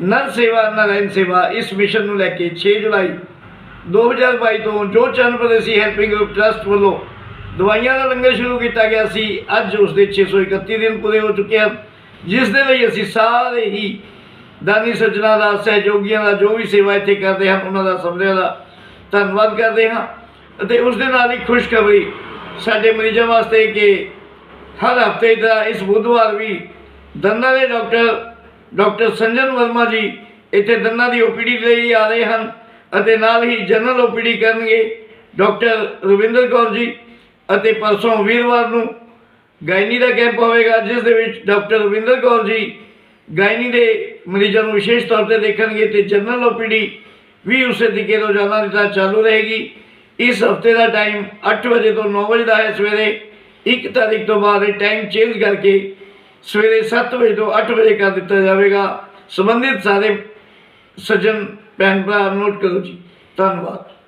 ਨਰ ਸੇਵਾ ਨਾਰਾਇਣ ਸੇਵਾ, ਇਸ ਮਿਸ਼ਨ ਨੂੰ ਲੈ ਕੇ 6 ਜੁਲਾਈ 2022 ਤੋਂ ਜੋ ਚੰਨ ਪ੍ਰਦੇਸੀ ਹੈਲਪਿੰਗ ਗਰੁੱਪ ਟਰਸਟ ਵੱਲੋਂ ਦਵਾਈਆਂ ਦਾ ਲੰਗਰ ਸ਼ੁਰੂ ਕੀਤਾ ਗਿਆ ਸੀ, ਅੱਜ ਉਸ ਦੇ 631 ਦਿਨ ਪੂਰੇ ਹੋ ਚੁੱਕੇ ਹਨ, ਜਿਸ ਦੇ ਲਈ ਅਸੀਂ ਸਾਰੇ ਹੀ ਦਾਨੀ ਸੱਜਣਾ ਦਾ, ਸਹਿਯੋਗੀਆਂ ਦਾ, ਜੋ ਵੀ ਸੇਵਾ ਇੱਥੇ ਕਰਦੇ ਹਨ, ਉਹਨਾਂ ਦਾ ਸਭਨਾਂ ਦਾ ਧੰਨਵਾਦ ਕਰਦੇ ਹਾਂ ਅਤੇ ਉਸ ਦੇ ਨਾਲ ਹੀ ਖੁਸ਼ਖਬਰੀ ਸਾਡੇ ਮਰੀਜ਼ਾਂ ਵਾਸਤੇ ਕਿ ਹਰ ਹਫ਼ਤੇ ਦਾ ਇਸ ਬੁੱਧਵਾਰ ਵੀ ਦੰਦਾਂ ਦੇ ਡਾਕਟਰ ਡਾਕਟਰ ਸੰਜਨ ਵਰਮਾ ਜੀ ਇੱਥੇ ਦੰਨਾਂ ਦੀ ਓਪੀਡੀ ਲਈ ਆ ਰਹੇ ਹਨ ਅਤੇ ਨਾਲ ਹੀ ਜਨਰਲ ਓਪੀਡੀ ਕਰਨਗੇ ਡਾਕਟਰ ਰਵਿੰਦਰ ਕੌਰ ਜੀ ਅਤੇ ਪਰਸੋਂ ਵੀਰਵਾਰ ਨੂੰ ਗਾਇਨੀ ਦਾ ਕੈਂਪ ਹੋਵੇਗਾ, ਜਿਸ ਦੇ ਵਿੱਚ ਡਾਕਟਰ ਰਵਿੰਦਰ ਕੌਰ ਜੀ ਗਾਇਨੀ ਦੇ ਮਰੀਜ਼ਾਂ ਨੂੰ ਵਿਸ਼ੇਸ਼ ਤੌਰ ਤੇ ਦੇਖਣਗੇ ਤੇ ਜਨਰਲ ਓਪੀਡੀ ਵੀ ਉਸੇ ਤਰੀਕੇ ਰੋਜ਼ਾਨਾ ਦੀ ਤਰ੍ਹਾਂ ਚਾਲੂ ਰਹੇਗੀ। ਇਸ ਹਫ਼ਤੇ ਦਾ ਟਾਈਮ 8 ਵਜੇ ਤੋਂ 9 ਵਜੇ ਦਾ ਹੈ। ਸਵੇਰੇ 1 ਤਾਰੀਖ ਤੋਂ ਬਾਅਦ ਇਹ ਟਾਈਮ ਚੇਂਜ ਕਰਕੇ ਸਵੇਰੇ 7 ਵਜੇ ਤੋਂ 8 ਵਜੇ ਕਰ ਦਿੱਤਾ ਜਾਵੇਗਾ। ਸੰਬੰਧਿਤ ਸਾਰੇ ਸੱਜਣ, ਭੈਣ ਭਰਾ ਨੋਟ ਕਰੋ ਜੀ। ਧੰਨਵਾਦ।